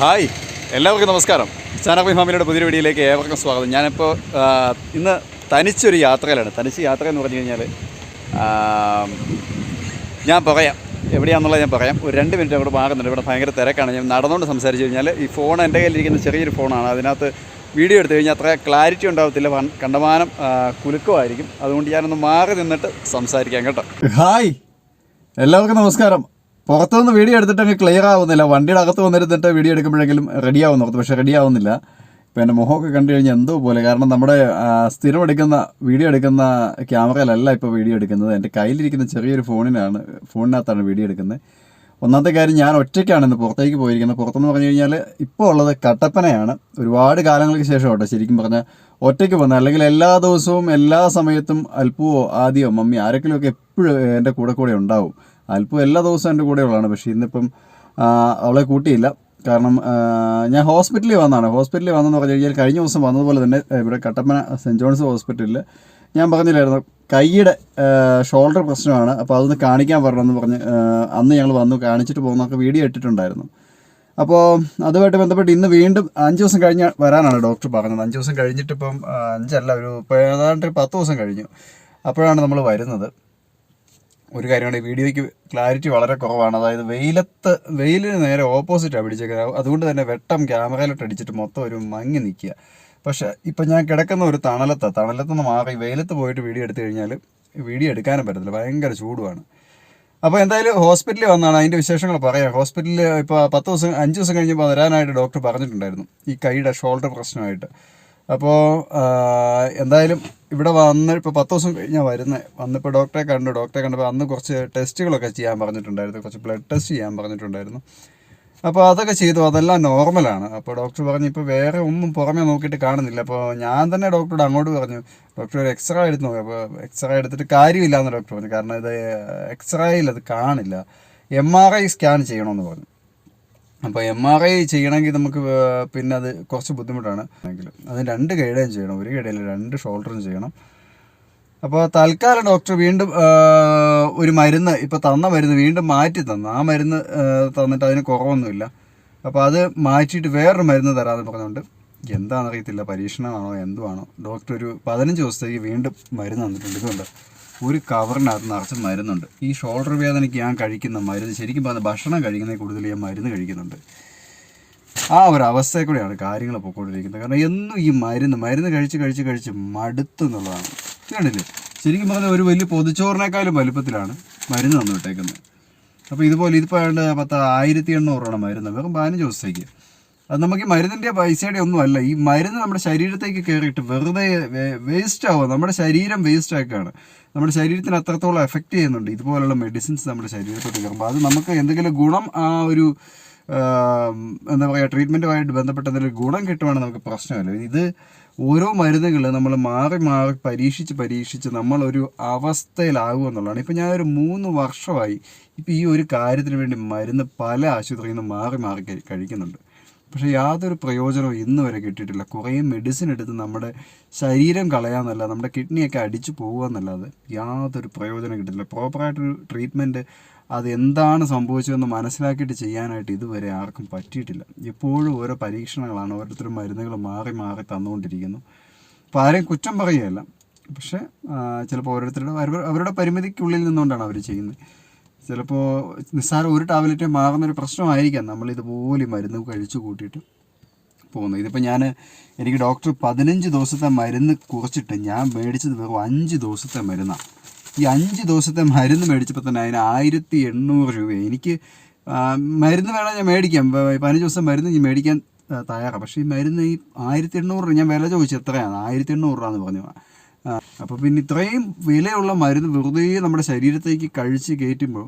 Hi എല്ലാവർക്കും നമസ്കാരം. ചാനകി ഫാമിലിയുടെ പുതിയ വീഡിയോയിലേക്ക് ഏവർക്കും സ്വാഗതം. ഞാനിപ്പോൾ ഇന്ന് തനിച്ചൊരു യാത്രയിലാണ്. തനിച്ച് യാത്ര എന്ന് പറഞ്ഞു കഴിഞ്ഞാൽ ഞാൻ പറയാം. എവിടെയാണെന്നുള്ളത് ഞാൻ പറയാം. ഒരു രണ്ട് മിനിറ്റ് അങ്ങോട്ട് മാറുന്നുണ്ട്. ഇവിടെ ഭയങ്കര തിരക്കാണ്. ഞാൻ നടന്നുകൊണ്ട് സംസാരിച്ച് കഴിഞ്ഞാൽ ഈ ഫോൺ എന്റെ കയ്യിലിരിക്കുന്ന ചെറിയൊരു ഫോണാണ്. അതിനകത്ത് വീഡിയോ എടുത്തു കഴിഞ്ഞാൽ അത്ര ക്ലാരിറ്റി ഉണ്ടാവത്തില്ല. കണ്ടമാനം കുലുക്കമായിരിക്കും. അതുകൊണ്ട് ഞാനൊന്ന് മാറി നിന്നിട്ട് സംസാരിക്കാം കേട്ടോ. ഹായ് എല്ലാവർക്കും നമസ്കാരം. പുറത്തുനിന്ന് വീഡിയോ എടുത്തിട്ട് അങ്ങ് ക്ലിയർ ആവുന്നില്ല. വണ്ടിയുടെ അകത്ത് വന്നിരുന്നിട്ട് വീഡിയോ എടുക്കുമ്പോഴെങ്കിലും റെഡി ആവുന്നു പക്ഷേ റെഡി ആവുന്നില്ല. ഇപ്പോൾ എന്റെ മുഖമൊക്കെ കണ്ടു കഴിഞ്ഞാൽ എന്തോ പോലെ. കാരണം നമ്മുടെ സ്ഥിരം എടുക്കുന്ന വീഡിയോ എടുക്കുന്ന ക്യാമറയിലല്ല ഇപ്പോൾ വീഡിയോ എടുക്കുന്നത്. എന്റെ കയ്യിലിരിക്കുന്ന ചെറിയൊരു ഫോണിനാണ് ഫോണിനകത്താണ് വീഡിയോ എടുക്കുന്നത്. ഒന്നാമത്തെ കാര്യം ഞാൻ ഒറ്റയ്ക്കാണ് ഇന്ന് പുറത്തേക്ക് പോയിരിക്കുന്നത്. പുറത്തെന്ന് പറഞ്ഞു കഴിഞ്ഞാൽ ഇപ്പോൾ ഉള്ളത് കട്ടപ്പനയാണ്. ഒരുപാട് കാലങ്ങൾക്ക് ശേഷം കേട്ടോ ശരിക്കും പറഞ്ഞാൽ ഒറ്റയ്ക്ക് വന്നത് അല്ലെങ്കിൽ എല്ലാ ദിവസവും എല്ലാ സമയത്തും അല്പവോ ആദ്യമോ മമ്മി ആരെങ്കിലുമൊക്കെ എപ്പോഴും എന്റെ കൂടെ കൂടെ ഉണ്ടാവും. അല്പം എല്ലാ ദിവസവും എന്റെ കൂടെ ഉള്ളതാണ് പക്ഷേ ഇന്നിപ്പം അവളെ കൂട്ടിയില്ല. കാരണം ഞാൻ ഹോസ്പിറ്റലിൽ വന്നതാണ്. ഹോസ്പിറ്റലിൽ വന്നെന്ന് പറഞ്ഞു കഴിഞ്ഞാൽ കഴിഞ്ഞ ദിവസം വന്നതുപോലെ തന്നെ ഇവിടെ കട്ടപ്പന സെന്റ് ജോൺസ് ഹോസ്പിറ്റലിൽ ഞാൻ പറഞ്ഞില്ലായിരുന്നു കൈയുടെ ഷോൾഡർ പ്രശ്നമാണ് അപ്പോൾ അതൊന്ന് കാണിക്കാൻ പറഞ്ഞെന്ന് പറഞ്ഞ് അന്ന് ഞങ്ങൾ വന്നു കാണിച്ചിട്ട് പോകുന്നൊക്കെ വീഡിയോ ഇട്ടിട്ടുണ്ടായിരുന്നു. അപ്പോൾ അതുമായിട്ട് ബന്ധപ്പെട്ട് ഇന്ന് വീണ്ടും അഞ്ച് ദിവസം കഴിഞ്ഞ് വരാനാണ് ഡോക്ടർ പറഞ്ഞത്. അഞ്ച് ദിവസം കഴിഞ്ഞിട്ട് ഇപ്പം അഞ്ചല്ല ഒരു ഏതാണ്ട് പത്ത് ദിവസം കഴിഞ്ഞു. അപ്പോഴാണ് നമ്മൾ വരുന്നത്. ഒരു കാര്യമാണ് വീഡിയോയ്ക്ക് ക്ലാരിറ്റി വളരെ കുറവാണ്. അതായത് വെയിലത്ത് വെയിലിന് നേരെ ഓപ്പോസിറ്റാണ് പിടിച്ചേക്കുന്നത്. അതുകൊണ്ട് തന്നെ വെട്ടം ക്യാമറയിലോട്ട് അടിച്ചിട്ട് മൊത്തം ഒരു മങ്ങി നിൽക്കുക. പക്ഷേ ഇപ്പം ഞാൻ കിടക്കുന്ന ഒരു തണലത്ത് തണലത്തുനിന്ന് മാറി വെയിലത്ത് പോയിട്ട് വീഡിയോ എടുത്തു കഴിഞ്ഞാൽ വീഡിയോ എടുക്കാനും പറ്റത്തില്ല. ഭയങ്കര ചൂടുമാണ് അപ്പോൾ എന്തായാലും ഹോസ്പിറ്റലിൽ വന്നാണ്. അതിന്റെ വിശേഷങ്ങൾ പറയാം. ഹോസ്പിറ്റലിൽ ഇപ്പോൾ പത്ത് ദിവസം അഞ്ച് ദിവസം കഴിഞ്ഞപ്പോൾ വരാനായിട്ട് ഡോക്ടർ പറഞ്ഞിട്ടുണ്ടായിരുന്നു. ഈ കൈയുടെ ഷോൾഡർ പ്രശ്നമായിട്ട്. അപ്പോൾ എന്തായാലും ഇവിടെ വന്ന് ഇപ്പോൾ പത്ത് ദിവസം കഴിഞ്ഞാൽ വരുന്നത് വന്നിപ്പോൾ ഡോക്ടറെ കണ്ടു. ഡോക്ടറെ കണ്ടപ്പോൾ അന്ന് കുറച്ച് ടെസ്റ്റുകളൊക്കെ ചെയ്യാൻ പറഞ്ഞിട്ടുണ്ടായിരുന്നു. കുറച്ച് ബ്ലഡ് ടെസ്റ്റ് ചെയ്യാൻ പറഞ്ഞിട്ടുണ്ടായിരുന്നു. അപ്പോൾ അതൊക്കെ ചെയ്തു. അതെല്ലാം നോർമലാണ് അപ്പോൾ ഡോക്ടർ പറഞ്ഞു ഇപ്പോൾ വേറെ ഒന്നും പുറമേ നോക്കിയിട്ട് കാണുന്നില്ല. അപ്പോൾ ഞാൻ തന്നെ ഡോക്ടറോട് അങ്ങോട്ട് പറഞ്ഞു ഡോക്ടർ ഒരു എക്സ്റേ എടുത്ത് നോക്കി. അപ്പോൾ എക്സ്റേ എടുത്തിട്ട് കാര്യമില്ല എന്ന് ഡോക്ടർ പറഞ്ഞു. കാരണം ഇത് എക്സ്റേയിൽ അത് കാണില്ല. എം ആർ ഐ സ്കാൻ ചെയ്യണമെന്ന് പറഞ്ഞു. അപ്പോൾ എം ആർ ഐ ചെയ്യണമെങ്കിൽ നമുക്ക് പിന്നെ അത് കുറച്ച് ബുദ്ധിമുട്ടാണ്. എങ്കിലും അത് രണ്ട് കൈയുടെയും ചെയ്യണം. ഒരു കൈയുടെയിൽ രണ്ട് ഷോൾഡറും ചെയ്യണം. അപ്പോൾ തൽക്കാലം ഡോക്ടർ വീണ്ടും ഒരു മരുന്ന് ഇപ്പോൾ തന്ന മരുന്ന് വീണ്ടും മാറ്റി തന്നു. ആ മരുന്ന് തന്നിട്ട് അതിന് കുറവൊന്നുമില്ല. അപ്പോൾ അത് മാറ്റിയിട്ട് വേറൊരു മരുന്ന് തരാമെന്ന് പറഞ്ഞുകൊണ്ട് എന്താണെന്നറിയത്തില്ല. പരീക്ഷണമാണോ എന്തുവാണോ. ഡോക്ടർ ഒരു പതിനഞ്ച് ദിവസത്തേക്ക് വീണ്ടും മരുന്ന് തന്നിട്ടുണ്ട്. ഇതുകൊണ്ട് ഒരു കവറിനകത്ത് നിറച്ച് മരുന്നുണ്ട്. ഈ ഷോൾഡർ വേദനയ്ക്ക് ഞാൻ കഴിക്കുന്ന മരുന്ന് ശരിക്കും പറഞ്ഞാൽ ഭക്ഷണം കഴിക്കുന്നതിൽ കൂടുതൽ ഞാൻ മരുന്ന് കഴിക്കുന്നുണ്ട്. ആ ഒരു അവസ്ഥയിൽ കൂടെയാണ് കാര്യങ്ങൾ പൊക്കോണ്ടിരിക്കുന്നത്. കാരണം എന്നും ഈ മരുന്ന് മരുന്ന് കഴിച്ച് കഴിച്ച് കഴിച്ച് മടുത്തു എന്നുള്ളതാണ്. കണ്ടില്ലേ? ശരിക്കും പറഞ്ഞാൽ ഒരു വലിയ പൊതിച്ചോറിനേക്കാളും വലുപ്പത്തിലാണ് മരുന്ന് തന്നു വിട്ടേക്കുന്നത് അപ്പോൾ ഇതുപോലെ ഇതിപ്പോൾ പത്ത് ആയിരത്തി എണ്ണൂറ് രൂപയാണ് മരുന്ന് വെറും പതിനഞ്ച് ദിവസത്തേക്ക്. അത് നമുക്ക് ഈ മരുന്നിന്റെ പൈസയുടെ ഒന്നും അല്ല. ഈ മരുന്ന് നമ്മുടെ ശരീരത്തേക്ക് കയറിയിട്ട് വെറുതെ വേസ്റ്റ് ആവുക. നമ്മുടെ ശരീരം വേസ്റ്റ് ആക്കുകയാണ്. നമ്മുടെ ശരീരത്തിന് അത്രത്തോളം എഫക്റ്റ് ചെയ്യുന്നുണ്ട്. ഇതുപോലുള്ള മെഡിസിൻസ് നമ്മുടെ ശരീരത്തോട്ട് കയറുമ്പോൾ. അത് നമുക്ക് എന്തെങ്കിലും ഗുണം ആ ഒരു എന്താ പറയുക ട്രീറ്റ്മെന്റുമായിട്ട് ബന്ധപ്പെട്ട എന്തെങ്കിലും ഗുണം കിട്ടുവാണെങ്കിൽ നമുക്ക് പ്രശ്നമല്ല. ഇത് ഓരോ മരുന്നുകൾ നമ്മൾ മാറി മാറി പരീക്ഷിച്ച് പരീക്ഷിച്ച് നമ്മളൊരു അവസ്ഥയിലാകുക എന്നുള്ളതാണ്. ഇപ്പം ഞാൻ ഒരു മൂന്ന് വർഷമായി ഇപ്പം ഈ ഒരു കാര്യത്തിന് വേണ്ടി മരുന്ന് പല ആശുപത്രിയിൽ നിന്ന് മാറി മാറി കഴിക്കുന്നുണ്ട്. പക്ഷേ യാതൊരു പ്രയോജനവും ഇന്ന് വരെ കിട്ടിയിട്ടില്ല. കുറേ മെഡിസിൻ എടുത്ത് നമ്മുടെ ശരീരം കളയാമെന്നല്ല നമ്മുടെ കിഡ്നിയൊക്കെ അടിച്ചു പോകുക എന്നല്ലാതെ യാതൊരു പ്രയോജനം കിട്ടില്ല പ്രോപ്പറായിട്ടൊരു ട്രീറ്റ്മെന്റ് അത് എന്താണ് സംഭവിച്ചതെന്ന് മനസ്സിലാക്കിയിട്ട് ചെയ്യാനായിട്ട് ഇതുവരെ ആർക്കും പറ്റിയിട്ടില്ല. എപ്പോഴും ഓരോ പരീക്ഷണങ്ങളാണ് ഓരോരുത്തരും മരുന്നുകൾ മാറി മാറി തന്നുകൊണ്ടിരിക്കുന്നു. അപ്പോൾ ആരെയും കുറ്റം പറയുകയല്ല. പക്ഷേ ചിലപ്പോൾ ഓരോരുത്തരുടെ അവരുടെ പരിമിതിക്കുള്ളിൽ നിന്നുകൊണ്ടാണ് അവർ ചെയ്യുന്നത്. ചിലപ്പോൾ നിസ്സാരം ഒരു ടാബ്ലറ്റ് മാറുന്നൊരു പ്രശ്നമായിരിക്കാം. ഈ മരുന്ന് കഴിച്ചു കൂട്ടിയിട്ട് പോകുന്നത്. ഇതിപ്പോൾ ഞാൻ എനിക്ക് ഡോക്ടർ പതിനഞ്ച് ദിവസത്തെ മരുന്ന് കുറച്ചിട്ട് ഞാൻ മേടിച്ചത് വെറും അഞ്ച് ദിവസത്തെ മരുന്നാണ് ഈ അഞ്ച് ദിവസത്തെ മരുന്ന് മേടിച്ചപ്പോൾ തന്നെ അതിന് ആയിരത്തി എണ്ണൂറ് രൂപ എനിക്ക് മരുന്ന് വേണം ഞാൻ മേടിക്കാം. പതിനഞ്ച് ദിവസം മരുന്ന് ഞാൻ മേടിക്കാൻ തയ്യാറാണ് പക്ഷേ ഈ മരുന്ന് ഈ ആയിരത്തി എണ്ണൂറ് രൂപ ഞാൻ വില ചോദിച്ചു എത്രയാണ്? ആയിരത്തി എണ്ണൂറ് രൂപ എന്ന് പറഞ്ഞു. അപ്പോൾ പിന്നെ ഇത്രയും വിലയുള്ള മരുന്ന് വെറുതെ നമ്മുടെ ശരീരത്തേക്ക് കഴിച്ച് കയറ്റുമ്പോൾ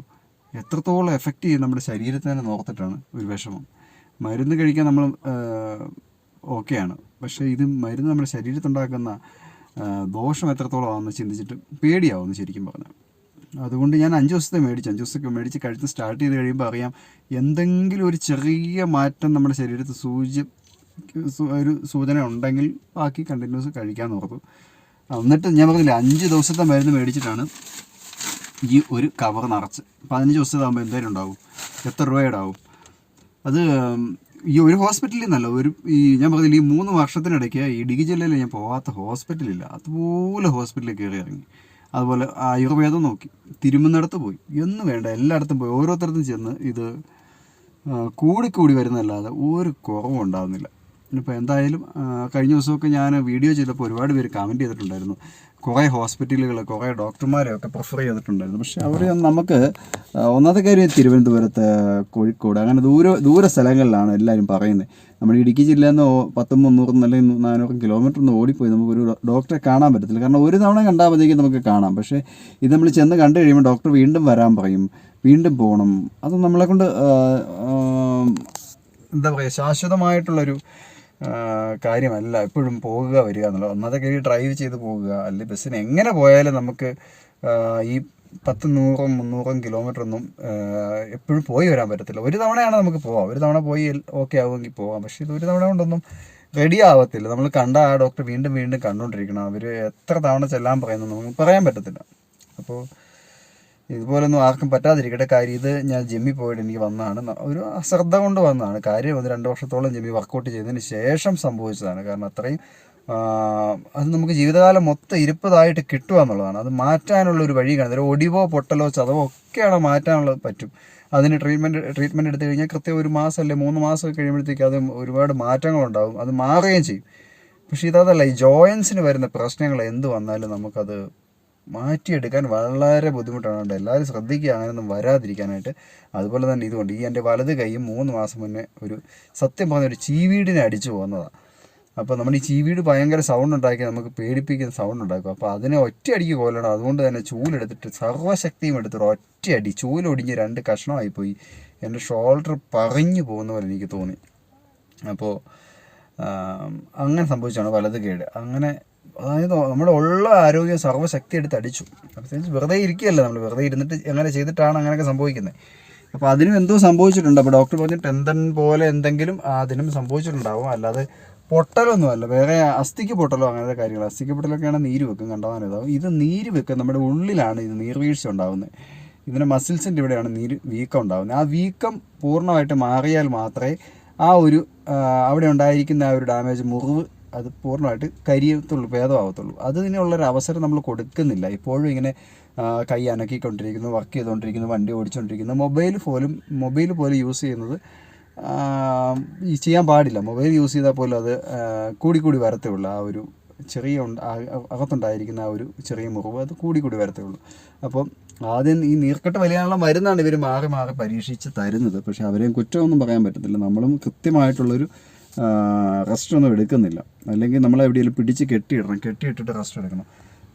എത്രത്തോളം എഫക്റ്റ് ചെയ്യും നമ്മുടെ ശരീരത്തെ തന്നെ നോർത്തിട്ടാണ് ഒരു വിഷമം. മരുന്ന് കഴിക്കാൻ നമ്മൾ ഓക്കെയാണ് പക്ഷേ ഇത് മരുന്ന് നമ്മുടെ ശരീരത്തുണ്ടാക്കുന്ന ദോഷം എത്രത്തോളം ആണെന്ന് ചിന്തിച്ചിട്ട് പേടിയാവുന്നു ശരിക്കും പറഞ്ഞാൽ. അതുകൊണ്ട് ഞാൻ അഞ്ച് ദിവസത്തെ മേടിച്ചു. അഞ്ച് ദിവസത്തെ മേടിച്ച് കഴിച്ച് സ്റ്റാർട്ട് ചെയ്ത് കഴിയുമ്പോൾ അറിയാം എന്തെങ്കിലും ഒരു ചെറിയ മാറ്റം നമ്മുടെ ശരീരത്തിൽ സൂചി ഒരു സൂചന ഉണ്ടെങ്കിൽ ബാക്കി കണ്ടിന്യൂസ് കഴിക്കാൻ ഓർത്തു. എന്നിട്ട് ഞാൻ പറഞ്ഞില്ലേ അഞ്ച് ദിവസത്തെ മരുന്ന് മേടിച്ചിട്ടാണ് ഈ ഒരു കവർ നിറച്ച്. പതിനഞ്ച് ദിവസത്താകുമ്പോൾ എന്തായാലും ഉണ്ടാവും. എത്ര രൂപയുടെ ആവും അത് ഈ ഒരു ഹോസ്പിറ്റലിൽ നിന്നല്ല ഒരു ഈ ഞാൻ പറഞ്ഞില്ല ഈ മൂന്ന് വർഷത്തിനിടയ്ക്ക് ഇടുക്കി ജില്ലയിൽ ഞാൻ പോകാത്ത ഹോസ്പിറ്റലില്ല അതുപോലെ ഹോസ്പിറ്റലിൽ കയറി ഇറങ്ങി. അതുപോലെ ആയുർവേദം നോക്കി. തിരുമുന്നിടത്ത് പോയി. എന്ന് വേണ്ട എല്ലായിടത്തും പോയി. ഓരോരുത്തരത്തും ചെന്ന് ഇത് കൂടിക്കൂടി വരുന്നതല്ലാതെ ഒരു കുറവും ഉണ്ടാകുന്നില്ല ഇപ്പോൾ എന്തായാലും കഴിഞ്ഞ ദിവസമൊക്കെ ഞാൻ വീഡിയോ ചെയ്തപ്പോൾ ഒരുപാട് പേര് കമന്റ് ചെയ്തിട്ടുണ്ടായിരുന്നു. കുറേ ഹോസ്പിറ്റലുകൾ കുറേ ഡോക്ടർമാരെയൊക്കെ പ്രിഫർ ചെയ്തിട്ടുണ്ടായിരുന്നു. പക്ഷേ അവർ നമുക്ക് ഒന്നാമത്തെ കാര്യം തിരുവനന്തപുരത്ത് കോഴിക്കോട് അങ്ങനെ ദൂര ദൂര സ്ഥലങ്ങളിലാണ് എല്ലാവരും പറയുന്നത്. നമ്മുടെ ഇടുക്കി ജില്ലയിൽ നിന്ന് പത്തും മുന്നൂറും അല്ലെങ്കിൽ നാനൂറും കിലോമീറ്റർ നിന്ന് ഓടിപ്പോയി നമുക്കൊരു ഡോക്ടറെ കാണാൻ പറ്റത്തില്ല. കാരണം ഒരു തവണ കണ്ടാൽ നമുക്ക് കാണാം. പക്ഷേ ഇത് നമ്മൾ ചെന്ന് കണ്ടു കഴിയുമ്പോൾ ഡോക്ടർ വീണ്ടും വരാൻ പറയും വീണ്ടും പോകണം. അത് നമ്മളെ കൊണ്ട് എന്താ പറയുക ശാശ്വതമായിട്ടുള്ളൊരു കാര്യമല്ല. എപ്പോഴും പോകുക വരിക എന്നുള്ളത്. ഒന്നാമത്തെ കാര്യം ഡ്രൈവ് ചെയ്ത് പോകുക അല്ലെങ്കിൽ ബസ്സിന് എങ്ങനെ പോയാലും നമുക്ക് ഈ പത്ത് നൂറും മുന്നൂറും കിലോമീറ്റർ ഒന്നും എപ്പോഴും പോയി വരാൻ പറ്റത്തില്ല. ഒരു തവണയാണ് നമുക്ക് പോവാം. ഒരു തവണ പോയി ഓക്കെ ആവുമെങ്കിൽ പോവാം. പക്ഷേ ഇത് ഒരു തവണ കൊണ്ടൊന്നും റെഡി ആവത്തില്ല. നമ്മൾ കണ്ട ആ ഡോക്ടർ വീണ്ടും വീണ്ടും കണ്ടുകൊണ്ടിരിക്കണം അവർ എത്ര തവണ ചെല്ലാൻ പറയുന്നു നമുക്ക് പറയാൻ പറ്റത്തില്ല. അപ്പോൾ ഇതുപോലൊന്നും ആർക്കും പറ്റാതിരിക്കട്ടെ. കാര്യം ഇത് ഞാൻ ജിമ്മിൽ പോയിട്ട് എനിക്ക് വന്നതാണ്. ഒരു അശ്രദ്ധ കൊണ്ട് വന്നതാണ്. കാര്യം ഒന്ന് രണ്ട് വർഷത്തോളം ജിമ്മിൽ വർക്കൗട്ട് ചെയ്തതിന് ശേഷം സംഭവിച്ചതാണ്. കാരണം അത്രയും അത് നമുക്ക് ജീവിതകാലം മൊത്തം ഇരുപ്പതായിട്ട് കിട്ടുക എന്നുള്ളതാണ്. അത് മാറ്റാനുള്ള ഒരു വഴി കാണുന്നത്. ഒരു ഒടിവോ പൊട്ടലോ ചതവോ ഒക്കെയാണ് മാറ്റാനുള്ളത് പറ്റും. അതിന് ട്രീറ്റ്മെന്റ് ട്രീറ്റ്മെന്റ് എടുത്തു കഴിഞ്ഞാൽ കൃത്യം ഒരു മാസം അല്ലെ മൂന്ന് മാസം കഴിയുമ്പോഴത്തേക്ക് അത് ഒരുപാട് മാറ്റങ്ങളുണ്ടാവും. അത് മാറുകയും ചെയ്യും. പക്ഷേ ഇതല്ല ഈ ജോയിൻസിന് വരുന്ന പ്രശ്നങ്ങൾ എന്ത് വന്നാലും നമുക്കത് മാറ്റിയെടുക്കാൻ വളരെ ബുദ്ധിമുട്ടാണ് കേട്ടോ. എല്ലാവരും ശ്രദ്ധിക്കുക അങ്ങനെയൊന്നും വരാതിരിക്കാനായിട്ട്. അതുപോലെ തന്നെ ഇതുകൊണ്ട് ഈ എന്റെ വലത് കൈ മൂന്ന് മാസം മുന്നേ ഒരു സത്യം പറഞ്ഞ ഒരു ചീവീടിനെ അടിച്ചു പോകുന്നതാണ് അപ്പോൾ നമ്മൾ ഈ ചീവീട് ഭയങ്കര സൗണ്ട് ഉണ്ടാക്കി നമുക്ക് പേടിപ്പിക്കുന്ന സൗണ്ട് ഉണ്ടാക്കും. അപ്പോൾ അതിനെ ഒറ്റയടിക്ക് കൊല്ലണം. അതുകൊണ്ട് തന്നെ ചൂലെടുത്തിട്ട് സർവശക്തിയും എടുത്തിട്ട് ഒറ്റയടി ചൂലൊടിഞ്ഞ് രണ്ട് കഷ്ണമായിപ്പോയി എന്റെ ഷോൾഡർ പറഞ്ഞു പോകുന്ന പോലെ എനിക്ക് തോന്നി. അപ്പോൾ അങ്ങനെ സംഭവിച്ചാണ് വലത് കേട്. അങ്ങനെ അതായത് നമ്മുടെ ഉള്ള ആരോഗ്യം സർവശക്തി എടുത്ത് അടിച്ചു. പ്രത്യേകിച്ച് വെറുതെ ഇരിക്കുകയല്ല നമ്മൾ. വെറുതെ ഇരുന്നിട്ട് അങ്ങനെ ചെയ്തിട്ടാണ് അങ്ങനെയൊക്കെ സംഭവിക്കുന്നത്. അപ്പോൾ അതിനും എന്തോ സംഭവിച്ചിട്ടുണ്ട്. അപ്പോൾ ഡോക്ടർ പറഞ്ഞു ടെന്തൻ പോലെ എന്തെങ്കിലും അതിനും സംഭവിച്ചിട്ടുണ്ടാവും. അല്ലാതെ പൊട്ടലൊന്നുമല്ല വേറെ അസ്ഥിക്ക് പൊട്ടലോ അങ്ങനത്തെ കാര്യങ്ങൾ അസ്ഥിക്ക് പൊട്ടലൊക്കെയാണ് നീര് വെക്കും. കണ്ടവാനിതാവും ഇത് നീര് വെക്കും നമ്മുടെ ഉള്ളിലാണ് ഇത് നീർവീഴ്ച ഉണ്ടാകുന്നത് ഇതിന്റെ മസിൽസിന്റെ ഇവിടെയാണ് നീര് വീക്കം ഉണ്ടാകുന്നത് ആ വീക്കം പൂർണമായിട്ട് മാറിയാൽ മാത്രമേ ആ ഒരു അവിടെ ഉണ്ടായിരിക്കുന്ന ആ ഒരു ഡാമേജ് മുറിവ് അത് പൂർണമായിട്ട് കരിയത്തുള്ളൂ ഭേദമാവത്തുള്ളൂ. അതിനുള്ളൊരു അവസരം നമ്മൾ കൊടുക്കുന്നില്ല. ഇപ്പോഴും ഇങ്ങനെ കൈ അനക്കിക്കൊണ്ടിരിക്കുന്നു വർക്ക് ചെയ്തുകൊണ്ടിരിക്കുന്നു വണ്ടി ഓടിച്ചുകൊണ്ടിരിക്കുന്നു മൊബൈൽ പോലും മൊബൈൽ പോലും യൂസ് ചെയ്യുന്നത് ചെയ്യാൻ പാടില്ല. മൊബൈൽ യൂസ് ചെയ്താൽ പോലും അത് കൂടിക്കൂടി കൂടി കൂടി വരത്തേ ഉള്ളൂ ആ ഒരു ചെറിയ അകത്തുണ്ടായിരിക്കുന്ന ആ ഒരു ചെറിയ മുറിവ് അത് കൂടിക്കൂടി കൂടി വരത്തേ ഉള്ളൂ അപ്പം ആദ്യം ഈ നീർക്കെട്ട് വലിയാനുള്ള മരുന്നാണ് ഇവർ മാറി മാറി പരീക്ഷിച്ച് തരുന്നത്. പക്ഷേ അവരെയും കുറ്റമൊന്നും പറയാൻ പറ്റത്തില്ല. നമ്മളും കൃത്യമായിട്ടുള്ളൊരു റെസ്റ്റ് ഒന്നും എടുക്കുന്നില്ല. അല്ലെങ്കിൽ നമ്മൾ എവിടെയെങ്കിലും പിടിച്ച് കെട്ടിയിടണം. കെട്ടിയിട്ടിട്ട് റെസ്റ്റ് എടുക്കണം.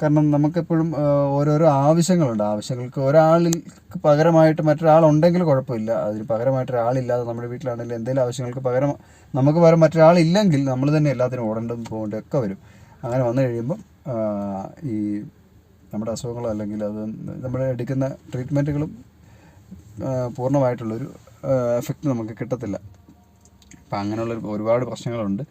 കാരണം നമുക്കെപ്പോഴും ഓരോരോ ആവശ്യങ്ങളുണ്ട്. ആവശ്യങ്ങൾക്ക് ഒരാൾക്ക് പകരമായിട്ട് മറ്റൊരാളുണ്ടെങ്കിൽ കുഴപ്പമില്ല. അതിന് പകരമായിട്ട് ഒരാളില്ലാതെ നമ്മുടെ വീട്ടിലാണെങ്കിലും എന്തെങ്കിലും ആവശ്യങ്ങൾക്ക് പകരം നമുക്ക് പകരം മറ്റൊരാളില്ലെങ്കിൽ നമ്മൾ തന്നെ എല്ലാത്തിനും ഓടേണ്ടതും പോകേണ്ടതും ഒക്കെ വരും. അങ്ങനെ വന്നു കഴിയുമ്പം ഈ നമ്മുടെ അസുഖങ്ങളോ അല്ലെങ്കിൽ അത് നമ്മൾ എടുക്കുന്ന ട്രീറ്റ്മെന്റുകളും പൂർണമായിട്ടുള്ളൊരു എഫക്റ്റ് നമുക്ക് കിട്ടത്തില്ല. അപ്പം അങ്ങനെയുള്ള ഒരുപാട് പ്രശ്നങ്ങളുണ്ട്.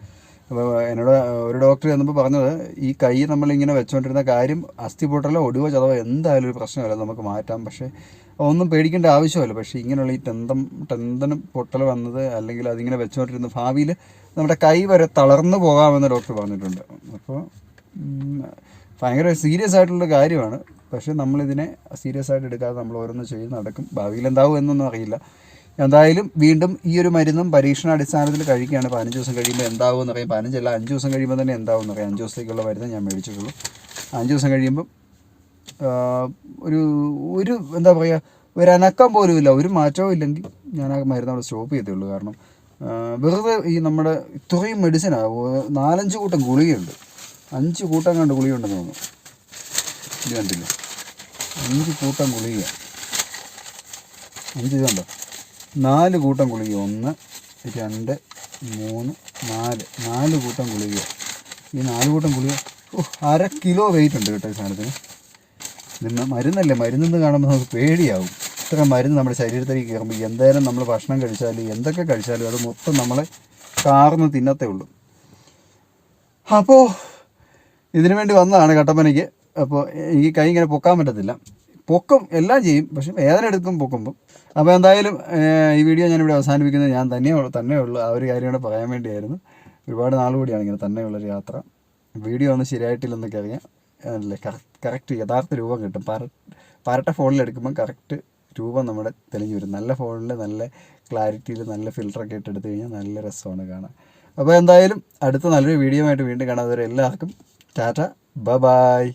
അപ്പോൾ എന്നോട് ഒരു ഡോക്ടർ ചെന്നപ്പോൾ പറഞ്ഞത് ഈ കൈ നമ്മളിങ്ങനെ വെച്ചുകൊണ്ടിരുന്ന കാര്യം അസ്ഥി പൊട്ടലോ ഒടിവോ ചതവോ എന്തായാലും ഒരു പ്രശ്നമല്ല നമുക്ക് മാറ്റാം. പക്ഷേ ഒന്നും പേടിക്കേണ്ട ആവശ്യമല്ല. പക്ഷേ ഇങ്ങനെയുള്ള ഈ ടെന്തം ടെന്തന് പൊട്ടൽ വന്നത് അല്ലെങ്കിൽ അതിങ്ങനെ വെച്ചുകൊണ്ടിരുന്ന ഭാവിയിൽ നമ്മുടെ കൈ വരെ തളർന്നു പോകാമെന്ന് ഡോക്ടർ പറഞ്ഞിട്ടുണ്ട്. അപ്പോൾ ഭയങ്കര സീരിയസ് ആയിട്ടുള്ള കാര്യമാണ്. പക്ഷേ നമ്മളിതിനെ സീരിയസ് ആയിട്ട് എടുക്കാതെ നമ്മൾ ഓരോന്ന് ചെയ്ത് നടക്കും. ഭാവിയിൽ എന്താവും എന്നൊന്നും അറിയില്ല. എന്തായാലും വീണ്ടും ഈ ഒരു മരുന്നും പരീക്ഷണാടിസ്ഥാനത്തിൽ കഴിക്കുകയാണ്. പതിനഞ്ച് ദിവസം കഴിയുമ്പോൾ എന്താവും എന്ന് അറിയാം. പതിനഞ്ചല്ല അഞ്ച് ദിവസം കഴിയുമ്പോൾ തന്നെ എന്താവും എന്ന് അറിയാം. അഞ്ച് ദിവസത്തേക്കുള്ള മരുന്ന് ഞാൻ മേടിച്ചിട്ടുള്ളൂ. അഞ്ച് ദിവസം കഴിയുമ്പം ഒരു ഒരു എന്താ പറയുക ഒരു അനക്കം പോലുമില്ല ഒരു മാറ്റവും ഇല്ലെങ്കിൽ ഞാൻ ആ മരുന്ന് അവിടെ സ്റ്റോപ്പ് ചെയ്തേ കാരണം വെറുതെ ഈ നമ്മുടെ ഇത്രയും മെഡിസിനാണ് നാലഞ്ച് കൂട്ടം ഗുളികയുണ്ട്. അഞ്ച് കൂട്ടം കണ്ട് ഗുളികയുണ്ടെന്ന് തോന്നുന്നു. ഇത് കണ്ടില്ല? അഞ്ച് കൂട്ടം ഗുളിക. അഞ്ച് ഇതുണ്ടോ? നാല് കൂട്ടം ഗുളിക. ഒന്ന് രണ്ട് മൂന്ന് നാല്. നാല് കൂട്ടം ഗുളിക. ഈ നാല് കൂട്ടം ഗുളിക. ഓ അര കിലോ വെയിറ്റ് ഉണ്ട് കേട്ടോ ഈ സാധനത്തിന്. നിന്ന് മരുന്നല്ലേ? മരുന്നെന്ന് കാണുമ്പോൾ നമുക്ക് പേടിയാവും. ഇത്ര മരുന്ന് നമ്മുടെ ശരീരത്തിലേക്ക് കയറുമ്പോൾ എന്തായാലും നമ്മൾ ഭക്ഷണം കഴിച്ചാലും എന്തൊക്കെ കഴിച്ചാലും അത് മൊത്തം നമ്മളെ കാർന്ന് തിന്നത്തേ ഉള്ളൂ. അപ്പോൾ ഇതിനു വേണ്ടി വന്നതാണ് കട്ടപ്പനയ്ക്ക്. അപ്പോൾ എനിക്ക് കൈ ഇങ്ങനെ പൊക്കാൻ പറ്റത്തില്ല. പൊക്കും എല്ലാം ചെയ്യും. പക്ഷെ വേദന എടുക്കും പൊക്കുമ്പം. അപ്പോൾ എന്തായാലും ഈ വീഡിയോ ഞാനിവിടെ അവസാനിപ്പിക്കുന്നത് ഞാൻ തന്നെ തന്നെ ഉള്ളൂ. ആ ഒരു കാര്യം കൂടെ പറയാൻ വേണ്ടിയായിരുന്നു. ഒരുപാട് നാൾ കൂടിയാണ് ഇങ്ങനെ തന്നെയുള്ളൊരു യാത്ര. വീഡിയോ ഒന്ന് ശരിയായിട്ടില്ലെന്നൊക്കെ അറിയാം അല്ലേ കറക്റ്റ് യഥാർത്ഥ രൂപം കിട്ടും. പര പരട്ട ഫോണിലെടുക്കുമ്പം കറക്റ്റ് രൂപം നമ്മുടെ തെളിഞ്ഞു വരും. നല്ല ഫോണിൽ നല്ല ക്ലാരിറ്റിയിൽ നല്ല ഫിൽറ്ററൊക്കെ ഇട്ട് എടുത്തു കഴിഞ്ഞാൽ നല്ല രസമാണ് കാണാൻ. അപ്പോൾ എന്തായാലും അടുത്ത നല്ലൊരു വീഡിയോ ആയിട്ട് വീണ്ടും കാണാതെ എല്ലാവർക്കും ടാറ്റ. ബ ബായ്